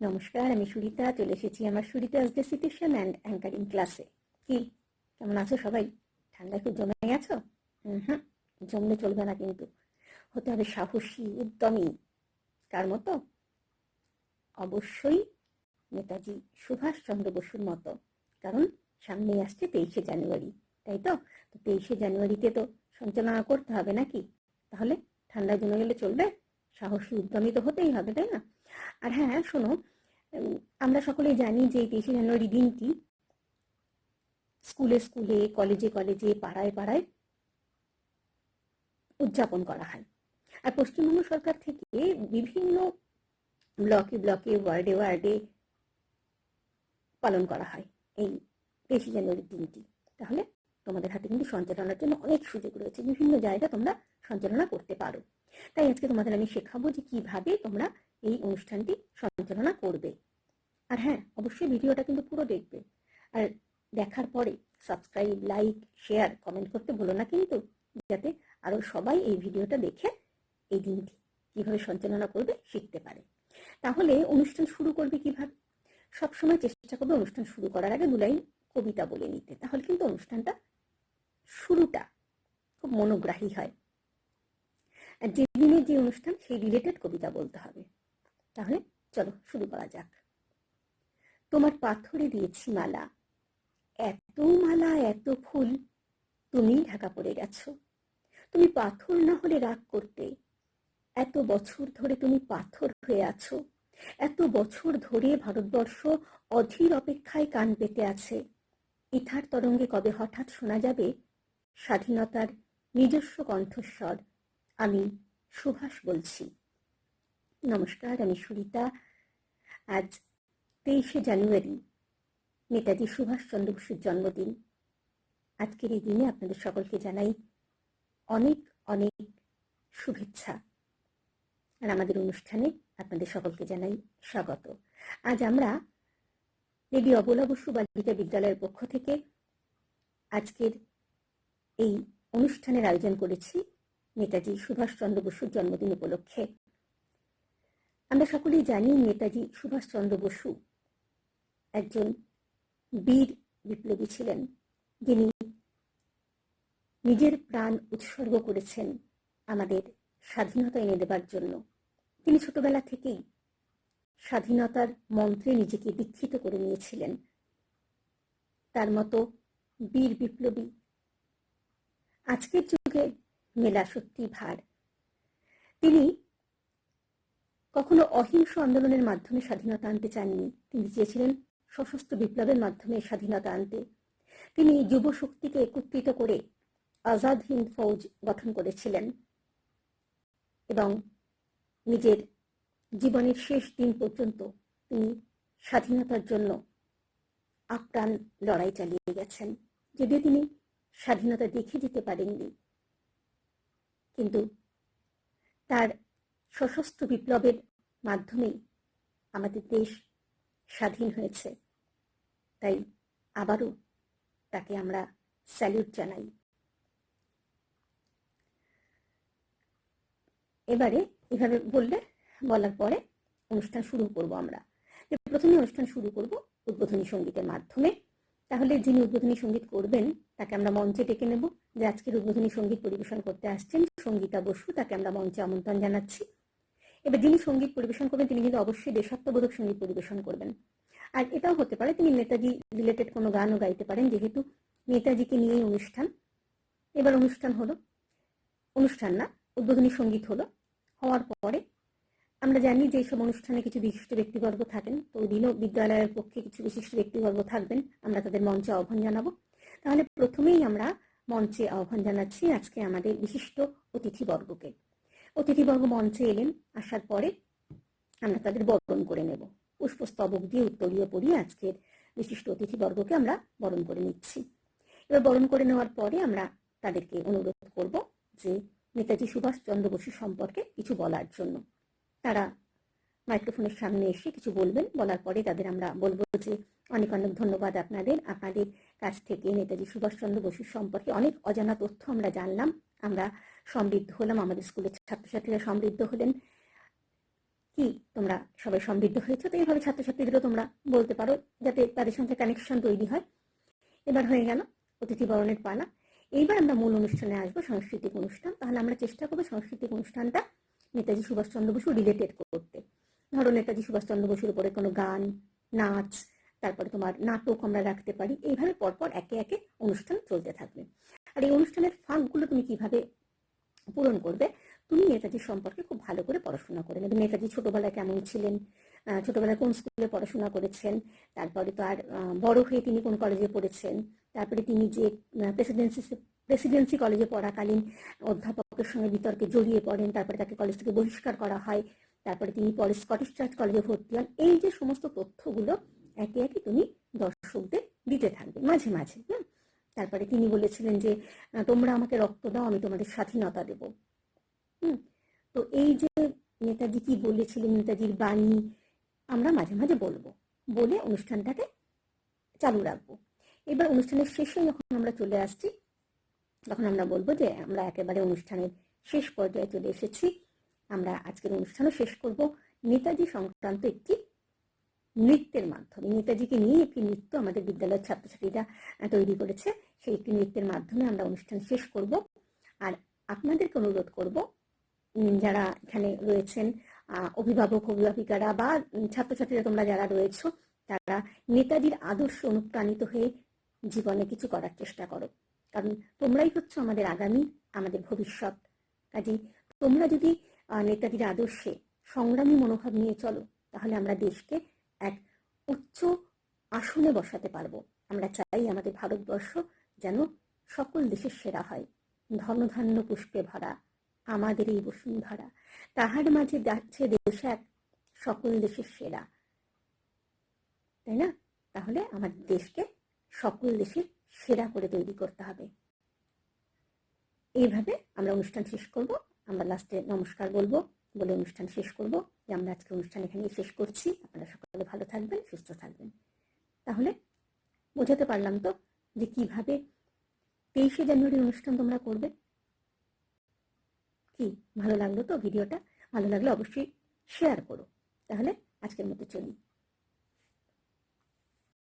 নমস্কার, আমি সুরিতা, চলে এসেছি আমার Surita Surita's recitation and anchoring ক্লাসে কি? কেমন আছো সবাই? ঠান্ডা খুব জমে গেছো হুম জমলে চলবে না কিন্তু। হতে হবে সাহসী, উদ্যমী। কার মতো? অবশ্যই নেতাজি সুভাষচন্দ্র বসুর মতো। কারণ সামনেই আসছে তেইশে জানুয়ারি, তাই তো? তো তেইশে জানুয়ারিতে তো সঞ্চালনা করতে হবে নাকি? তাহলে ঠান্ডায় জমে গেলে চলবে? সাহসী উদ্যমী তো হতেই হবে, তাই না? আর হ্যাঁ শোনো আমরা সকলেই জানি যে তেইশে জানুয়ারি দিনটি স্কুলে স্কুলে, কলেজে কলেজে, পাড়ায় পাড়ায় উদযাপন করা হয়। আর পশ্চিমবঙ্গ সরকার থেকে বিভিন্ন ব্লকে ব্লকে, ওয়ার্ডে ওয়ার্ডে পালন করা হয় এই তেইশে জানুয়ারির দিনটি। তাহলে তোমাদের হাতে কিন্তু সঞ্চালনার জন্য অনেক সুযোগ রয়েছে। বিভিন্ন জায়গা তোমরা সঞ্চালনা করতে পারো। তাই আজকে তোমাদের আমি শেখাবো যে কীভাবে তোমরা এই অনুষ্ঠানটি সঞ্চালনা করবে। আর হ্যাঁ অবশ্যই ভিডিওটা কিন্তু পুরো দেখবে। আর দেখার পরে সাবস্ক্রাইব লাইক শেয়ার কমেন্ট করতে ভুলো না কিন্তু, যাতে আরও সবাই এই ভিডিওটা দেখে এই দিনটি কীভাবে সঞ্চালনা করবে শিখতে পারে। তাহলে অনুষ্ঠান শুরু করবে কীভাবে? সবসময় চেষ্টা করবে অনুষ্ঠান শুরু করার আগে দু লাইন কবিতা বলে নিতে। তাহলে কিন্তু অনুষ্ঠানটা শুরুটা খুব মনোগ্রাহী হয়। আর যে দিনের যে অনুষ্ঠান, সেই রিলেটেড কবিতা বলতে হবে। তাহলে চলো শুরু করা যাক। তোমার পাথরে দিয়েছি মালা। এত মালা, এত ফুল তুমি ঢাকা পড়ে গেছো। তুমি পাথর না হলে রাগ করতে। এত বছর ধরে তুমি পাথর হয়ে আছো। এত বছর ধরে ভারতবর্ষ অধীর অপেক্ষায় কান পেতে আছে। ইথার তরঙ্গে কবে হঠাৎ শোনা যাবে? স্বাধীনতার নিজস্ব কণ্ঠস্বর। আমি সুভাষ বলছি। নমস্কার, আমি সুরিতা। আজ তেইশে জানুয়ারি, নেতাজি সুভাষচন্দ্র বসুর জন্মদিন। আজকের এই দিনে আপনাদের সকলকে জানাই অনেক অনেক শুভেচ্ছা। আর আমাদের অনুষ্ঠানে আপনাদের সকলকে জানাই স্বাগত। আজ আমরা দেবী অবলা বসু বালিকা বিদ্যালয়ের পক্ষ থেকে আজকের এই অনুষ্ঠানের আয়োজন করেছি। নেতাজি সুভাষচন্দ্র বসুর জন্মদিন উপলক্ষে। আমরা সকলেই জানি নেতাজি সুভাষচন্দ্র বসু একজন বীর বিপ্লবী ছিলেন। যিনি নিজের প্রাণ উৎসর্গ করেছেন আমাদের স্বাধীনতা এনে দেবার জন্য। তিনি ছোটবেলা থেকেই স্বাধীনতার মন্ত্রে নিজেকে দীক্ষিত করে নিয়েছিলেন। তার মতো বীর বিপ্লবী আজকের যুগে মেলা সত্যি ভার। তিনি কখনো অহিংস আন্দোলনের মাধ্যমে স্বাধীনতা আনতে চাননি। তিনি চেয়েছিলেন সশস্ত্র বিপ্লবের মাধ্যমে স্বাধীনতা আনতে। তিনি যুব শক্তিকে একত্রিত করে আজাদ হিন্দ ফৌজ গঠন করেছিলেন এবং নিজের জীবনের শেষ দিন পর্যন্ত তিনি স্বাধীনতার জন্য আপ্রাণ লড়াই চালিয়ে গেছেন। যদিও তিনি স্বাধীনতা দেখে দিতে পারেননি। কিন্তু তার সশস্ত্র বিপ্লবের মাধ্যমেই আমাদের দেশ স্বাধীন হয়েছে। তাই আবারও তাকে আমরা স্যালিউট জানাই। এবারে এভাবে বললে বলার পরে অনুষ্ঠান শুরু করব আমরা। প্রথমে অনুষ্ঠান শুরু করব উদ্বোধনী সঙ্গীতের মাধ্যমে। তাহলে যিনি উদ্বোধনী সংগীত করবেন, তাকে আমরা মঞ্চে ডেকে নেব। যে আজকের উদ্বোধনী সংগীত পরিবেশন করতে আসছেন সঙ্গীতা বসু, তাকে আমরা মঞ্চে আমন্ত্রণ জানাচ্ছি। এবার যিনি সংগীত পরিবেশন করবেন, তিনি কিন্তু অবশ্যই দেশাত্মবোধক সংগীত পরিবেশন করবেন। আর এটাও হতে পারে, তিনি নেতাজি রিলেটেড কোনো গানও গাইতে পারেন, যেহেতু নেতাজিকে নিয়েই অনুষ্ঠান। এবার অনুষ্ঠান হলো, অনুষ্ঠান না, উদ্বোধনী সংগীত হলো। হওয়ার পরে আমরা জানি যে সব অনুষ্ঠানে কিছু বিশিষ্ট ব্যক্তিবর্গ থাকেন, তো ওই দিনও বিদ্যালয়ের পক্ষে কিছু বিশিষ্ট ব্যক্তিবর্গ থাকবেন। আমরা তাদের মঞ্চে আহ্বান জানাব। তাহলে প্রথমেই আমরা মঞ্চে আহ্বান জানাচ্ছি আজকে আমাদের বিশিষ্ট অতিথিবর্গকে। অতিথিবর্গ মঞ্চে এলেন, আসার পরে আমরা তাদের বরণ করে নেব। পুষ্পস্তবক দিয়ে উত্তরীয় পরিয়ে আজকের বিশিষ্ট অতিথিবর্গকে আমরা বরণ করে নিচ্ছি। এবার বরণ করে নেওয়ার পরে আমরা তাদেরকে অনুরোধ করব যে নেতাজি সুভাষচন্দ্র বসু সম্পর্কে কিছু বলার জন্য। তারা মাইক্রোফোনের সামনে এসে কিছু বলবেন, বলার পরে তাদের আমরা বলব যে অনেক অনেক ধন্যবাদ আপনাদের। আপনাদের কাছ থেকে নেতাজি সুভাষচন্দ্র বসুর সম্পর্কে অনেক অজানা তথ্য আমরা জানলাম। আমরা সমৃদ্ধ হলাম, আমাদের স্কুলের ছাত্রছাত্রীরা সমৃদ্ধ হলেন। কি, তোমরা সবাই সমৃদ্ধ হয়েছো? তো এইভাবে ছাত্রছাত্রীদেরও তোমরা বলতে পারো, যাতে তাদের সঙ্গে কানেকশন তৈরি হয়। এবার হয়ে গেল অতিথি বরণের পালা। এইবার আমরা মূল অনুষ্ঠানে আসব সাংস্কৃতিক অনুষ্ঠান। তাহলে আমরা চেষ্টা করব সাংস্কৃতিক অনুষ্ঠানটা নেতাজি সুভাষচন্দ্র বসু রিলেটেড করতে। ধরো নেতাজি সুভাষচন্দ্র বসুর উপরে কোনো গান, নাচ, তারপরে তোমার নাটক আমরা রাখতে পারি, এইভাবে পরপর একে একে অনুষ্ঠান চলতে থাকবে। আর এই অনুষ্ঠানের ফাঁকগুলো তুমি কীভাবে পূরণ করবে, তুমি নেতাজি সম্পর্কে খুব ভালো করে পড়াশোনা করে নেবে। নেতাজি ছোটবেলায় কেমন ছিলেন ছোটবেলায় কোন স্কুলে পড়াশোনা করেছেন, তারপরে তো আর বড় হয়ে তিনি কোন কলেজে পড়েছেন, তারপরে তিনি যে প্রেসিডেন্সি প্রেসিডেন্সি কলেজে পড়াকালীন অধ্যাপকের সঙ্গে বিতর্কে জড়িয়ে পড়েন, তারপরে তাকে কলেজ থেকে বহিষ্কার করা হয়, তারপরে তিনি পরে স্কটিশ চার্চ কলেজে ভর্তি হন। এই যে সমস্ত তথ্যগুলো একে একে তুমি দর্শকদের দিতে থাকবে, মাঝে মাঝে, হুম? তারপরে তিনি বলেছিলেন যে তোমরা আমাকে রক্ত দাও, আমি তোমাদের স্বাধীনতা দেব। হুম? তো এই যে নেতাজি কি বলেছিলেন, নেতাজির বাণী, আমরা মাঝে মাঝে বলব, বলে অনুষ্ঠানটাকে চালু রাখব। এবার অনুষ্ঠানের শেষে যখন আমরা চলে আসছি তখন আমরা বলব যে আমরা একেবারে অনুষ্ঠানের শেষ পর্যায়ে চলে এসেছি। আমরা আজকের অনুষ্ঠানও শেষ করব। নেতাজি সংক্রান্ত একটি নৃত্যের মাধ্যমে। নেতাজিকে নিয়ে একটি নৃত্য আমাদের বিদ্যালয়ের ছাত্রছাত্রীরা তৈরি করেছে। সেই একটি নৃত্যের মাধ্যমে আমরা অনুষ্ঠান শেষ করব। আর আপনাদেরকে অনুরোধ করব যারা এখানে রয়েছেন অভিভাবক, অভিভাবিকারা বা ছাত্রছাত্রীরা তোমরা যারা রয়েছো, তারা নেতাজির আদর্শ অনুপ্রাণিত হয়ে জীবনে কিছু করার চেষ্টা করো। কারণ তোমরাই হচ্ছে আমাদের আগামী, আমাদের ভবিষ্যৎ। কাজেই তোমরা যদি নেতাজির আদর্শে সংগ্রামী মনোভাব নিয়ে চলো, তাহলে আমরা দেশকে এক উচ্চ আসনে বসাতে পারব। আমরা চাই আমাদের ভারতবর্ষ যেন সকল দেশের সেরা হয়। ধনধান্য পুষ্পে ভরা, আমাদের এই বসুন্ধরা, তাহার মাঝে যাচ্ছে দেশ এক, সকল দেশের সেরা। তাই না? তাহলে আমাদের দেশকে সকল দেশের সেরা করে তৈরি করতে হবে। এইভাবে আমরা অনুষ্ঠান শেষ করব। আমরা লাস্টে নমস্কার বলব, বলে অনুষ্ঠান শেষ করব। যে আমরা আজকে অনুষ্ঠান এখানেই শেষ করছি। আপনারা সকলে ভালো থাকবেন, সুস্থ থাকবেন। তাহলে বোঝাতে পারলাম তো যে কীভাবে তেইশে জানুয়ারির অনুষ্ঠান তোমরা করবে? কি, ভালো লাগল তো ভিডিওটা? ভালো লাগলে অবশ্যই শেয়ার করো। তাহলে আজকের মতো চলি।